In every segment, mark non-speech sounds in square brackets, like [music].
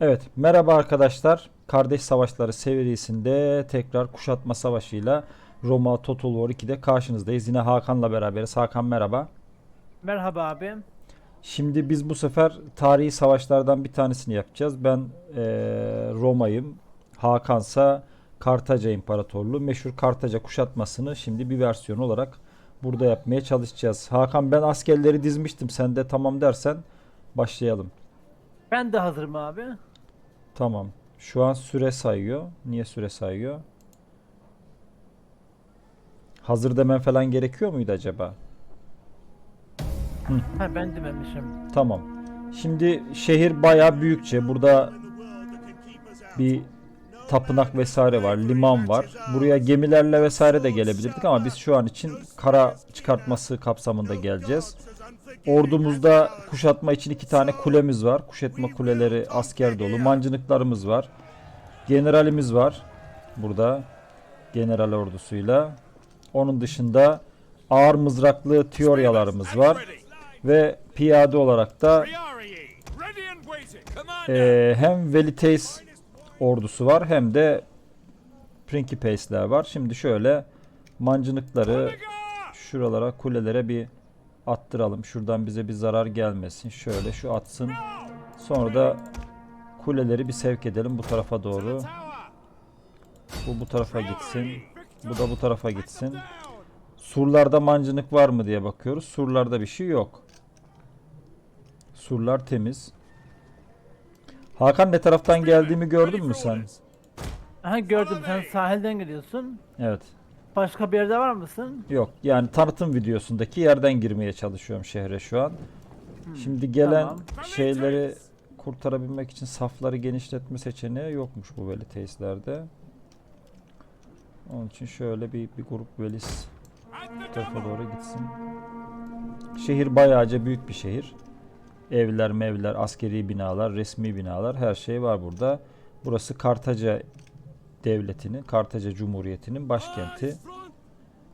Evet, merhaba arkadaşlar. Kardeş Savaşları serisinde tekrar kuşatma savaşıyla Roma Total War 2'de karşınızdayız. Yine Hakan'la beraberiz. Hakan merhaba. Merhaba abi. Şimdi biz bu sefer tarihi savaşlardan bir tanesini yapacağız. Ben eee, Roma'yım. Hakansa Kartaca İmparatorluğu. Meşhur Kartaca kuşatmasını şimdi bir versiyon olarak burada yapmaya çalışacağız. Hakan ben askerleri dizmiştim. Sen de tamam dersen başlayalım. Ben de hazırım abi. Tamam. Şu an süre sayıyor. Niye süre sayıyor? Hazır demen falan gerekiyor muydu acaba? Ha ben dememişim. Tamam. Şimdi şehir bayağı büyükçe. Burada bir tapınak vesaire var, liman var. Buraya gemilerle vesaire de gelebilirdik ama biz şu an için kara çıkartması kapsamında geleceğiz. Ordumuzda kuşatma için iki tane kulemiz var. Kuşatma kuleleri asker dolu. Mancınıklarımız var. Generalimiz var. Burada. General ordusuyla. Onun dışında ağır mızraklı tiyoryalarımız var. Ve piyade olarak da eee, hem Velites ordusu var hem de Principes'ler var. Şimdi şöyle mancınıkları şuralara kulelere bir attıralım. Şuradan bize bir zarar gelmesin. Şöyle şu atsın. Sonra da kuleleri bir sevk edelim bu tarafa doğru. Bu bu tarafa gitsin. Bu da bu tarafa gitsin. Surlarda mancınık var mı diye bakıyoruz. Surlarda bir şey yok. Surlar temiz. Hakan ne taraftan geldiğimi gördün mü sen? Aha gördüm sen sahilden geliyorsun. Evet. Başka bir yerde var mısın? Yok yani tanıtım videosundaki yerden girmeye çalışıyorum şehre şu an. Şimdi gelen tamam. şeyleri kurtarabilmek için safları genişletme seçeneği yokmuş bu veli tesislerde. Onun için şöyle bir, bir grup velis bu tarafa doğru gitsin. Şehir bayağıca büyük bir şehir. Evler, mevler, askeri binalar, resmi binalar her şey var burada. Burası Kartaca devletinin, Kartaca Cumhuriyeti'nin başkenti.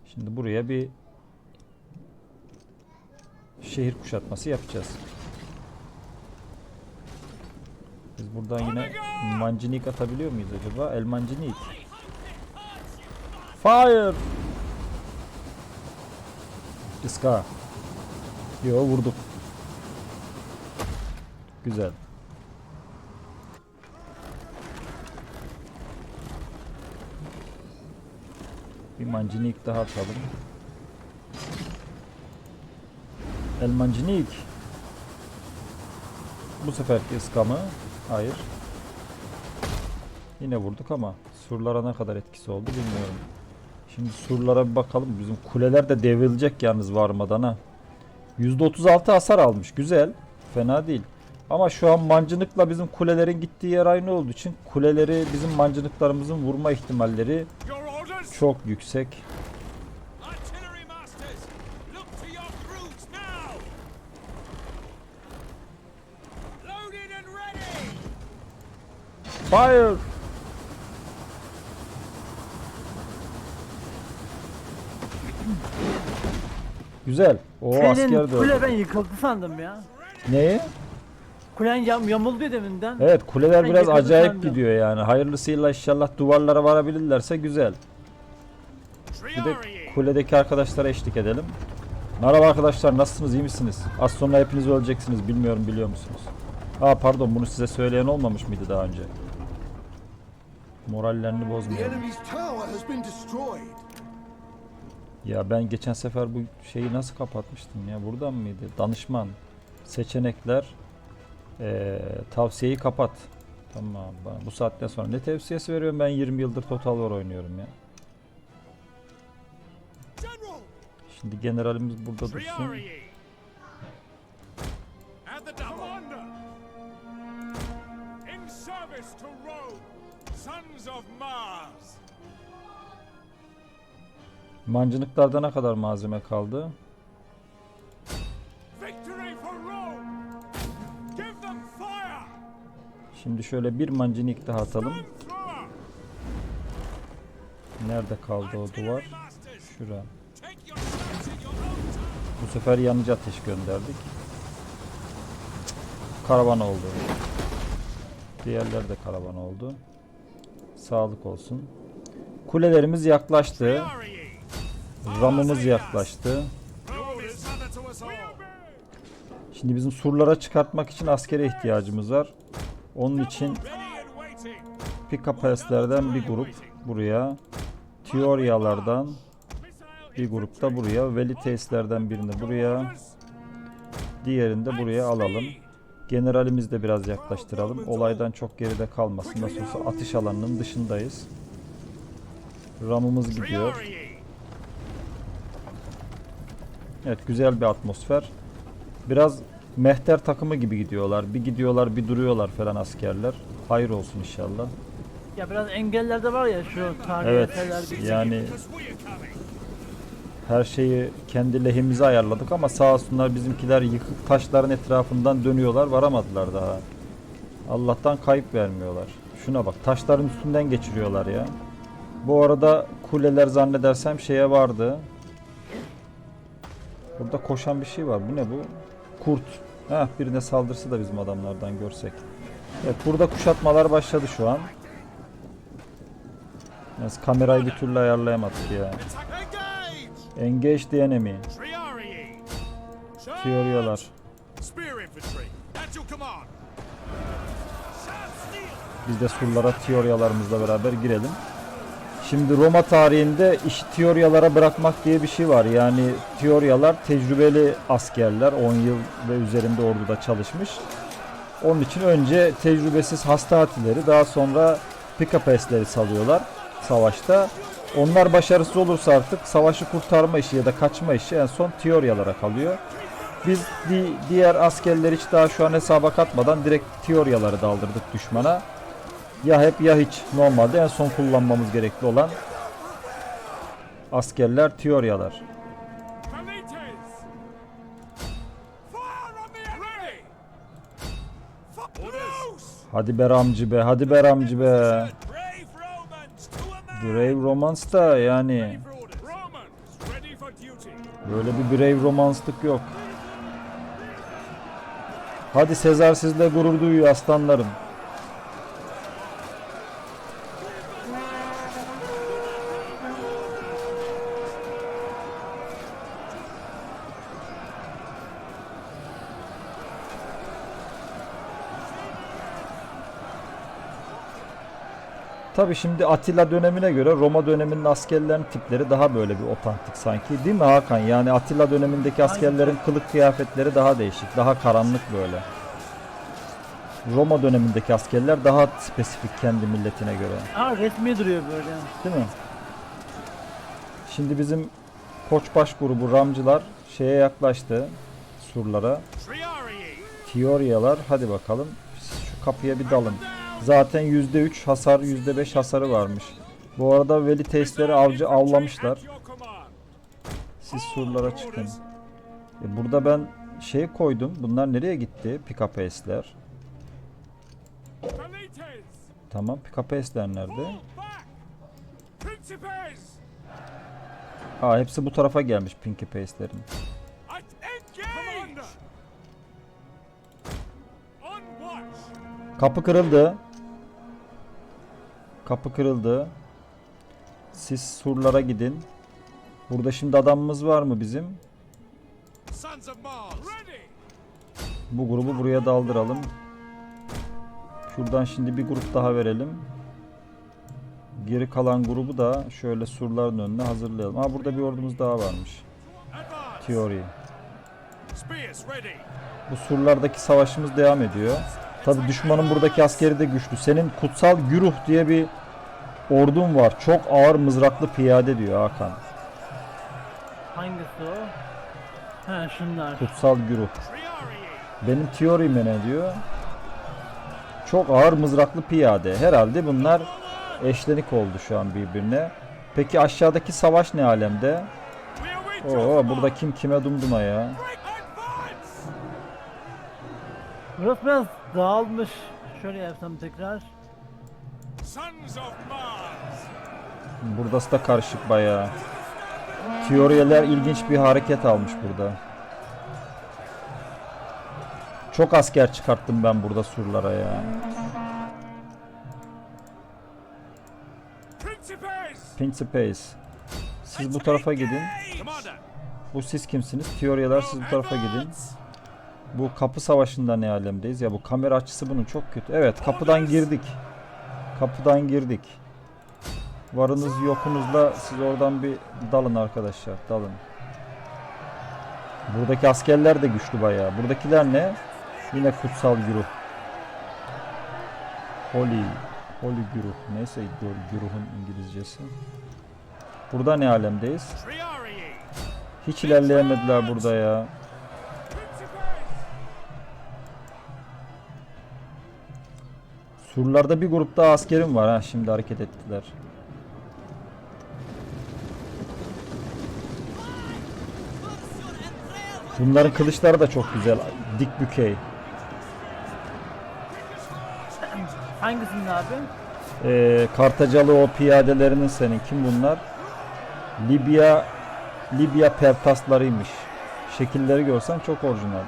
Şimdi buraya bir şehir kuşatması yapacağız. Biz buradan yine mancinik atabiliyor muyuz acaba? El mancinik. Fire! Iska. Yo vurduk. Güzel. Bir mancinik daha atalım. El mancinik. Bu seferki ıska mı? Hayır. Yine vurduk ama surlara ne kadar etkisi oldu bilmiyorum. Şimdi surlara bir bakalım. Bizim kuleler de devrilecek yalnız varmadan ha. %36 hasar almış. Güzel. Fena değil. Ama şu an mancınıkla bizim kulelerin gittiği yer aynı olduğu için kuleleri bizim mancınıklarımızın vurma ihtimalleri çok yüksek. Fire! Güzel. O asker Senin de kule öldü. ben yıkıldı sandım ya. Neyi? Kulen yam yamuldu deminden. Evet kuleler Ben biraz acayip sandım. gidiyor yani. Hayırlısıyla inşallah duvarlara varabilirlerse güzel. Bir de kuledeki arkadaşlara eşlik edelim. Merhaba arkadaşlar nasılsınız iyi misiniz? Az sonra hepiniz öleceksiniz bilmiyorum biliyor musunuz? Aa pardon bunu size söyleyen olmamış mıydı daha önce? Morallerini bozmayalım. Ya ben geçen sefer bu şeyi nasıl kapatmıştım ya? Buradan mıydı? Danışman. Seçenekler. Eee, tavsiyeyi kapat. Tamam. ben Bu saatten sonra ne tavsiyesi veriyorum? Ben 20 yıldır Total War oynuyorum ya. Şimdi generalimiz burada dursun. Mancınıklarda ne kadar malzeme kaldı? Şimdi şöyle bir mancınık daha atalım. Nerede kaldı o duvar? Şura. Bu sefer yanıcı ateş gönderdik. Karavan oldu. Diğerler de karavan oldu. Sağlık olsun. Kulelerimiz yaklaştı. Ramımız yaklaştı. Şimdi bizim surlara çıkartmak için askere ihtiyacımız var. Onun için. Picapes'lerden bir grup buraya. Tioryalardan bir grup da buraya. Veliteislerden birini buraya. Diğerini de buraya alalım. Generalimizi de biraz yaklaştıralım. Olaydan çok geride kalmasın. Nasıl olsa atış alanının dışındayız. Ramımız gidiyor. Evet güzel bir atmosfer. Biraz mehter takımı gibi gidiyorlar. Bir gidiyorlar bir duruyorlar falan askerler. Hayır olsun inşallah. Ya biraz engeller de var ya şu tarihi Evet yani her şeyi kendi lehimize ayarladık ama sağ olsunlar bizimkiler yıkık taşların etrafından dönüyorlar varamadılar daha. Allah'tan kayıp vermiyorlar. Şuna bak taşların üstünden geçiriyorlar ya. Bu arada kuleler zannedersem şeye vardı. Burada koşan bir şey var. Bu ne bu? Kurt. Heh, birine saldırısı da bizim adamlardan görsek. Evet burada kuşatmalar başladı şu an. Yalnız kamerayı bir türlü ayarlayamadık ya. Engage. The enemy. Steel. Biz de surlara Tiyoryalarımızla beraber girelim. Şimdi Roma tarihinde işi Tiyoryalara bırakmak diye bir şey var. Yani Tiyoryalar tecrübeli askerler. 10 yıl ve üzerinde orduda çalışmış. Onun için önce tecrübesiz hasta hatileri daha sonra Pikapesleri salıyorlar savaşta. Onlar başarısız olursa artık savaşı kurtarma işi ya da kaçma işi en son Tiyoryalara kalıyor. Biz di- diğer askerler hiç daha şu an hesaba katmadan direkt Tiyoryaları daldırdık düşmana. Ya hep ya hiç normalde en son kullanmamız gerekli olan askerler. Orders. Hadi be Ramcı be, hadi be Ramcı be. Brave Romance da yani böyle bir Brave Romance'lık yok. Hadi Sezar sizle gurur duyuyor aslanlarım. Tabi şimdi Atilla dönemine göre Roma döneminin askerlerin tipleri daha böyle bir otantik sanki değil mi Hakan? Yani Atilla dönemindeki askerlerin kılık kıyafetleri daha değişik, daha karanlık böyle. Roma dönemindeki askerler daha spesifik kendi milletine göre. Ha resmi duruyor böyle. Değil mi? Şimdi bizim Koçbaş grubu Ramcılar şeye yaklaştı. Surlara. Priori. Tioryalar hadi bakalım. Şu kapıya bir dalın. Zaten %3 hasar %5 hasarı varmış. Bu arada Veli testleri avcı avlamışlar. Siz surlara çıkın. E burada ben şey koydum. Bunlar nereye gitti? Pick-up S'ler. Tamam pick-up S'ler nerede? Ha hepsi bu tarafa gelmiş Pinky Pace'lerin. Kapı kırıldı. Kapı kırıldı. Siz surlara gidin. Burada şimdi adamımız var mı bizim? Bu grubu buraya daldıralım. Şuradan şimdi bir grup daha verelim. Geri kalan grubu da şöyle surların önüne hazırlayalım. Ha burada bir ordumuz daha varmış. Ready. Bu surlardaki savaşımız devam ediyor. Tabi düşmanın buradaki askeri de güçlü. Senin kutsal güruh diye bir ordun var. Çok ağır mızraklı piyade diyor Hakan. Hangisi o? Ha şunlar. Kutsal güruh. Benim teorime ne diyor? Çok ağır mızraklı piyade. Herhalde bunlar eşlenik oldu şu an birbirine. Peki aşağıdaki savaş ne alemde? Oo burada kim kime dumduma ya. Burası biraz dağılmış. Şöyle yapsam tekrar. Burası da karışık bayağı. Teoriyeler ilginç bir hareket almış burada. Çok asker çıkarttım ben burada surlara ya. Principes. Siz bu tarafa gidin. Bu siz kimsiniz? Teoriyeler siz bu tarafa gidin. Bu kapı savaşında ne alemdeyiz? Ya bu kamera açısı bunun çok kötü. Evet kapıdan girdik. Kapıdan girdik. Varınız yokunuzla siz oradan bir dalın arkadaşlar. Dalın. Buradaki askerler de güçlü bayağı. Buradakiler ne? Yine kutsal güruh. Holy. Holy güruh. Neyse gür- güruhun İngilizcesi. Burada ne alemdeyiz? Hiç ilerleyemediler burada ya. Surlarda bir grup daha askerim var ha şimdi hareket ettiler. Bunların kılıçları da çok güzel. Dik bükey. Hangisinin abi? Ee, Kartacalı o piyadelerinin senin. Kim bunlar? Libya Libya pertaslarıymış. Şekilleri görsen çok orijinal.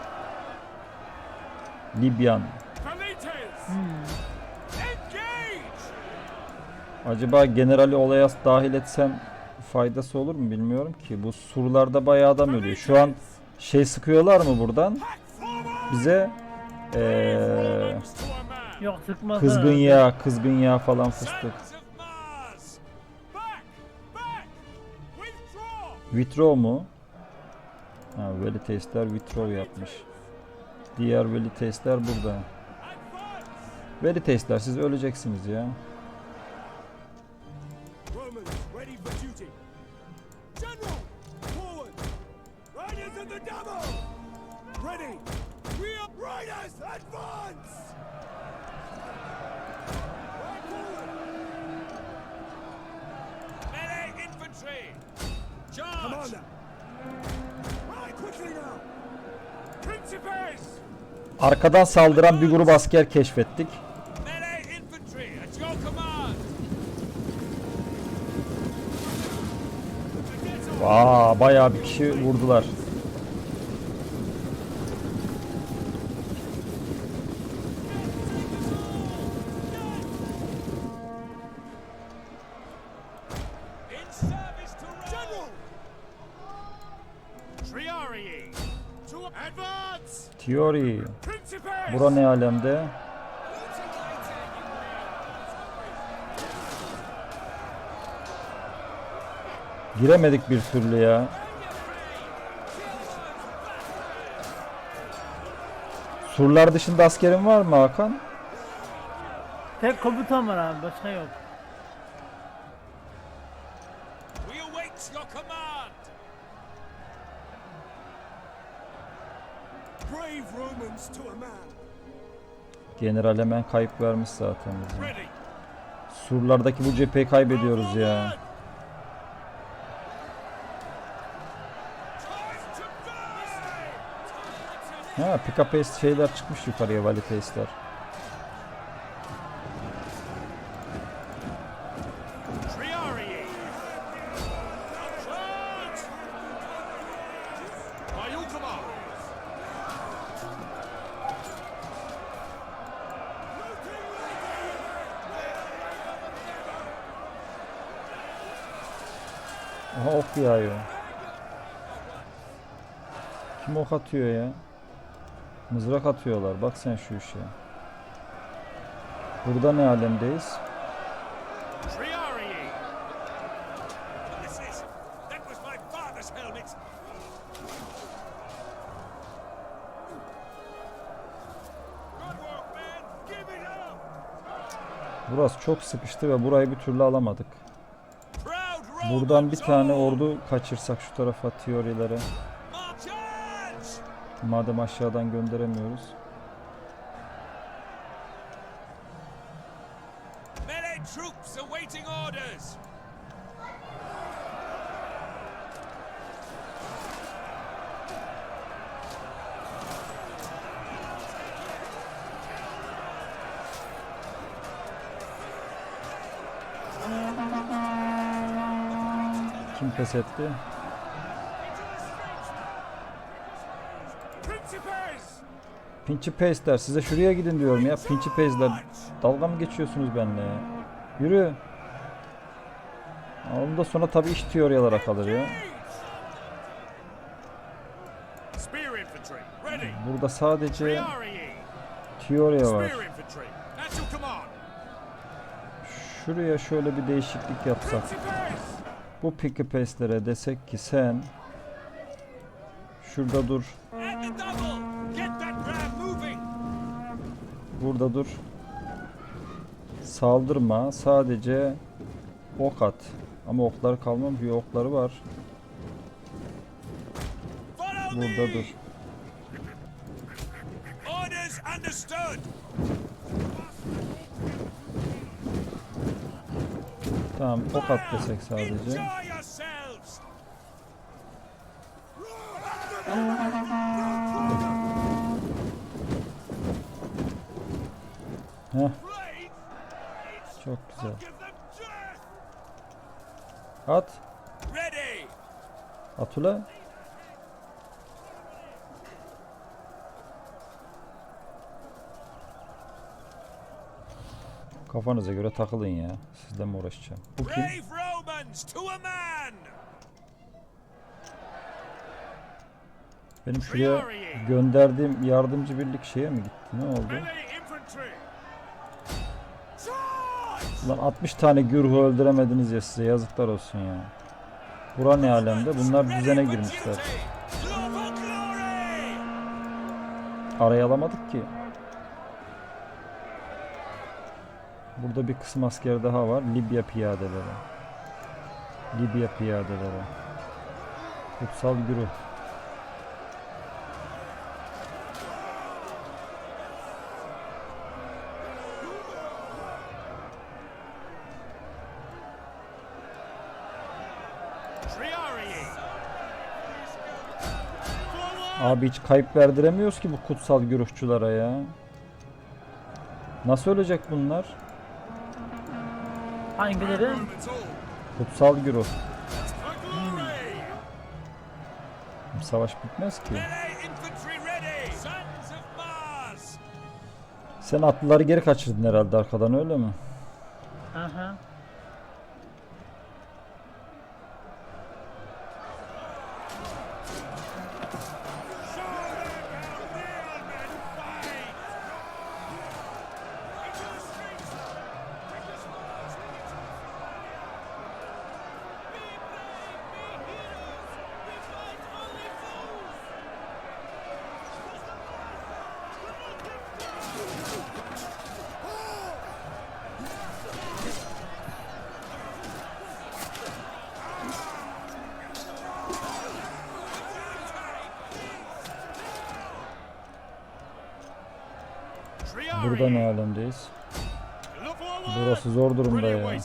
Libyan. Acaba generali olaya dahil etsem faydası olur mu bilmiyorum ki. Bu surlarda bayağı adam ölüyor. Şu an şey sıkıyorlar mı buradan? Bize ee! Yok sıkmaz. kızgın yağ, kızgın yağ falan fıstık. Withdraw mu? Ha, veli testler withdraw yapmış. Diğer veli testler burada. Veli testler siz öleceksiniz ya. Arkadan saldıran bir grup asker keşfettik. Melee infantry at your command! Aa, bayağı bir kişi vurdular. Principes! Bura ne alemde? Giremedik bir türlü ya. Surlar dışında askerin var mı Hakan? Tek komutan var abi başka yok. General hemen kayıp vermiş zaten bize. Surlardaki bu cepheyi kaybediyoruz ya. Ha pick up şeyler çıkmış yukarıya vali paste'ler. Atıyor ya? Mızrak atıyorlar. Bak sen şu işe. Burada ne alemdeyiz? Burası çok sıkıştı ve burayı bir türlü alamadık. Buradan bir tane ordu kaçırsak şu tarafa teorilere. Madem aşağıdan gönderemiyoruz. Melee troops awaiting orders! Kim pes etti? Principes! Pinçi Pace'ler size şuraya gidin diyorum ya. Pinçi Pace'ler dalga mı geçiyorsunuz benimle ya? Yürü. Ondan sonra tabii iş teoriyalara kalır ya. Burada sadece teoriya var. Şuraya şöyle bir değişiklik yapsak. Bu picky paste'lere desek ki sen şurada dur, burada dur. Saldırma, sadece ok at. Ama oklar kalmamış, bir okları var. Burada dur. Tamam, ok at desek sadece. Enjoy Heh, çok güzel. At, at ula. Kafanıza göre takılın ya. Sizle mi uğraşacağım? Bu kim? Benim şuraya gönderdiğim yardımcı birlik şeye mi gitti? Ne oldu? Lan 60 tane gürhü öldüremediniz ya size yazıklar olsun ya. Bura ne alemde? Bunlar düzene girmişler. Araya alamadık ki. Burada bir kısım asker daha var. Libya piyadeleri. Libya piyadeleri. Kutsal güruh. Abi hiç kayıp verdiremiyoruz ki bu kutsal güruhçulara ya. Nasıl ölecek bunlar? Hangileri? Kutsal güruh. Glory. Savaş bitmez ki. Sen atlıları geri kaçırdın herhalde arkadan öyle mi? Aha. Burada ne alemdeyiz? Burası zor durumda ya.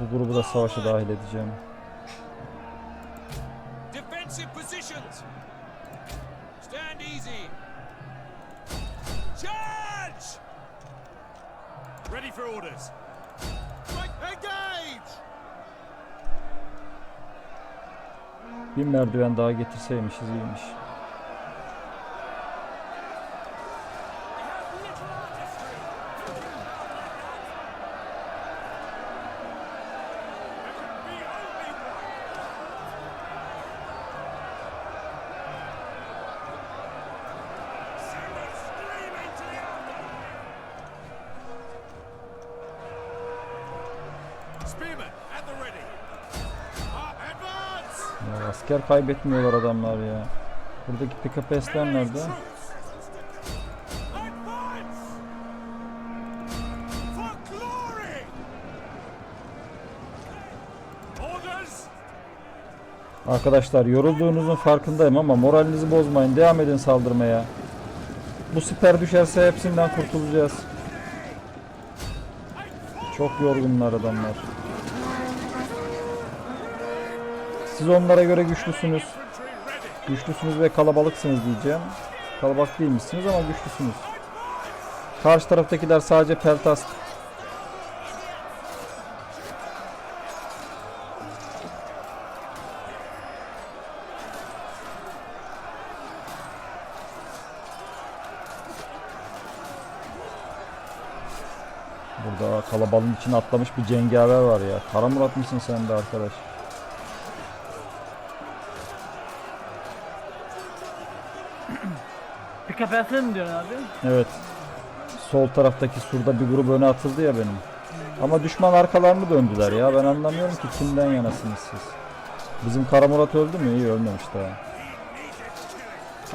Bu grubu da savaşa dahil edeceğim. Ready for orders. Engage! Bir merdiven daha getirseymişiz iyiymiş. Asker kaybetmiyorlar adamlar ya. Buradaki pick-up esler nerede? Arkadaşlar yorulduğunuzun farkındayım ama moralinizi bozmayın. Devam edin saldırmaya. Bu siper düşerse hepsinden kurtulacağız. Çok yorgunlar adamlar. Siz onlara göre güçlüsünüz. Güçlüsünüz ve kalabalıksınız diyeceğim. Kalabalık değilmişsiniz ama güçlüsünüz. Karşı taraftakiler sadece peltas. Burada kalabalığın içine atlamış bir cengaver var ya. Kara Murat mısın sen de arkadaş? Etsene mi diyorsun abi? Evet. Sol taraftaki surda bir grup öne atıldı ya benim. Ama düşman arkalarını döndüler ya. Ben anlamıyorum ki kimden yanasınız siz. Bizim Kara Murat öldü mü? İyi ölmemiş daha.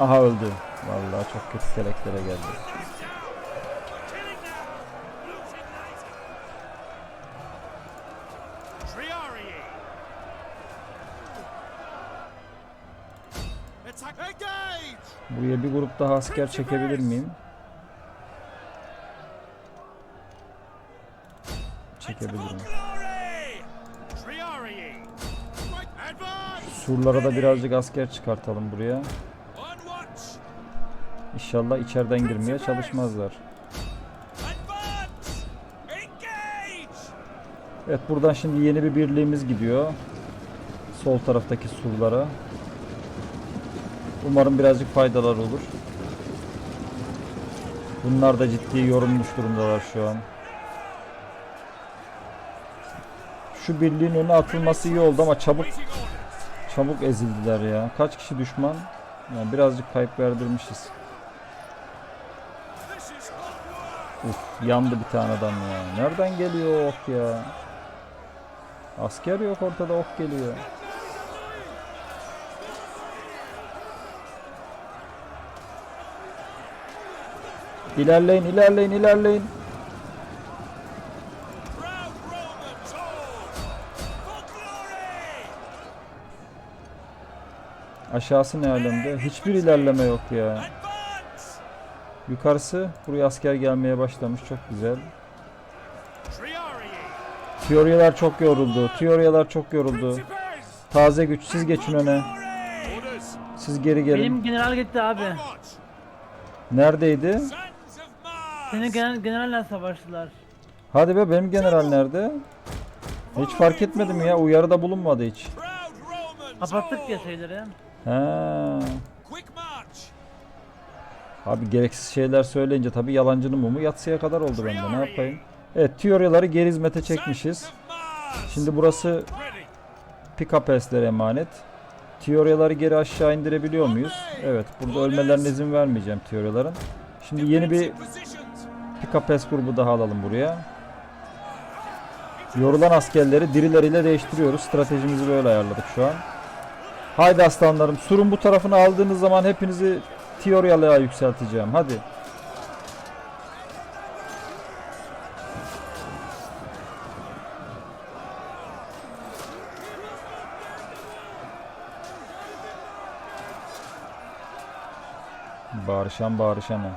Aha öldü. Vallahi çok kötü teleklere geldi. Buraya bir grup daha asker çekebilir miyim? Çekebilirim. Surlara da birazcık asker çıkartalım buraya. İnşallah içeriden girmeye çalışmazlar. Evet buradan şimdi yeni bir birliğimiz gidiyor. Sol taraftaki surlara. Umarım birazcık faydalar olur. Bunlar da ciddi yorulmuş durumdalar şu an. Şu birliğin önüne atılması iyi oldu ama çabuk çabuk ezildiler ya. Kaç kişi düşman? Yani birazcık kayıp verdirmişiz. Uf yandı bir tane adam ya. Nereden geliyor ok ya? Asker yok ortada ok geliyor. İlerleyin, ilerleyin, ilerleyin. Aşağısı ne alemde? Hiçbir ilerleme yok ya. Yukarısı buraya asker gelmeye başlamış. Çok güzel. Teoriyalar çok yoruldu. Teoriyalar çok yoruldu. Taze güç siz geçin öne. Siz geri gelin. Benim general gitti abi. Neredeydi? Senin genel, generalle savaştılar. Hadi be benim general nerede? Hiç fark etmedim ya. Uyarıda bulunmadı hiç. Kapattık ya şeyleri. He. Abi gereksiz şeyler söyleyince tabii yalancının mumu yatsıya kadar oldu bende. Ne yapayım? Evet, teoriyaları geri hizmete çekmişiz. Şimdi burası! Pikapes'lere emanet. Teoriyaları geri aşağı indirebiliyor muyuz? Evet, burada ölmelerine izin vermeyeceğim teoriyaların. Şimdi yeni bir Positions! Pikapes grubu daha alalım buraya. Yorulan askerleri dirileriyle değiştiriyoruz. Stratejimizi böyle ayarladık şu an. Haydi aslanlarım. Surun bu tarafını aldığınız zaman hepinizi teoriyalığa yükselteceğim. Hadi. Bağırışan bağırışana.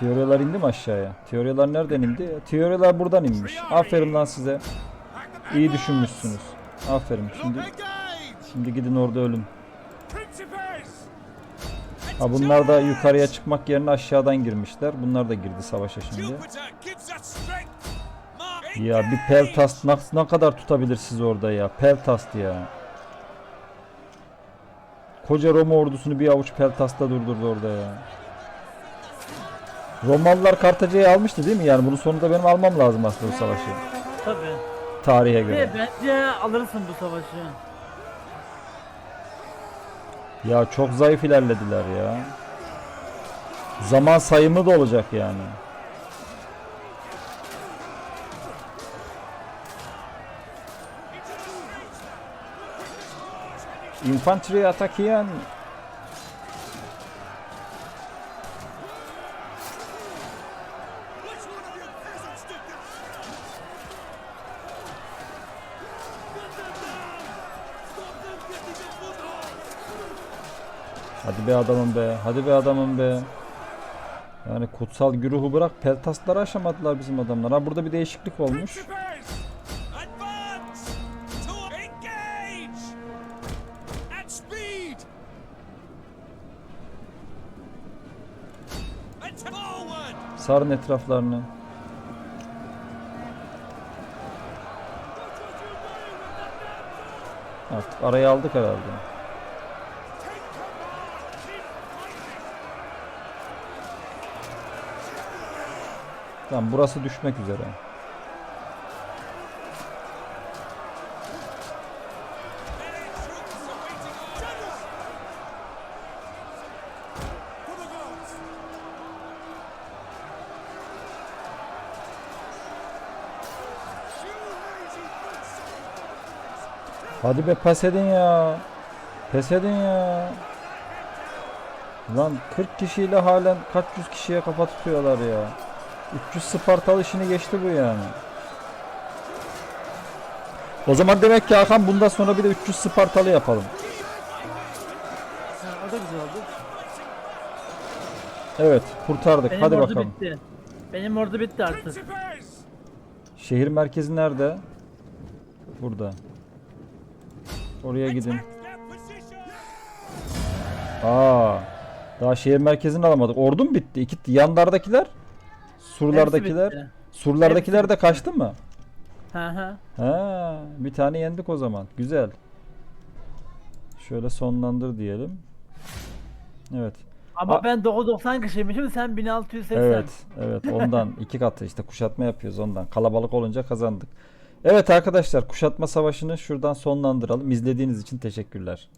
Teoriyalar indi mi aşağıya? Teoriyalar nereden indi? Teoriyalar buradan inmiş. Aferin lan size. İyi düşünmüşsünüz. Aferin. Şimdi şimdi gidin orada ölün. Ha bunlar da yukarıya çıkmak yerine aşağıdan girmişler. Bunlar da girdi savaşa şimdi. Ya bir Peltast ne, kadar tutabilir siz orada ya? Peltast ya. Koca Roma ordusunu bir avuç Peltast'ta durdurdu orada ya. Romalılar Kartaca'yı almıştı değil mi? Yani bunun sonunda benim almam lazım aslında bu savaşı. Tabii. Tarihe göre. Ve bence alırsın bu savaşı. Ya çok zayıf ilerlediler ya. Zaman sayımı da olacak yani. Infantry atakiyen be adamım be. Hadi be adamım be. Yani kutsal güruhu bırak peltasları aşamadılar bizim adamlar. Ha burada bir değişiklik olmuş. Sarın etraflarını. Artık araya aldık herhalde. Tamam burası düşmek üzere. Hadi be pes edin ya. Pes edin ya. Lan 40 kişiyle halen kaç yüz kişiye kafa tutuyorlar ya. 300 Spartalı işini geçti bu yani. O zaman demek ki Hakan bundan sonra bir de 300 Spartalı yapalım. Ha, o da güzel oldu. Evet kurtardık. Benim Hadi ordu bakalım. bitti. Benim ordu bitti artık. Şehir merkezi nerede? Burada. Oraya gidin. Aa. Daha şehir merkezini alamadık. Ordu mu bitti? İki yanlardakiler? Surlardakiler? Hepsi bitti. Surlardakiler de kaçtı mı? Hı hı. Ha, bir tane yendik o zaman. Güzel. Şöyle sonlandır diyelim. Evet. Ama Aa. ben 990 kişiymişim sen 1680. Evet. Evet. Ondan [laughs] iki katı işte kuşatma yapıyoruz ondan. Kalabalık olunca kazandık. Evet arkadaşlar kuşatma savaşını şuradan sonlandıralım. İzlediğiniz için teşekkürler.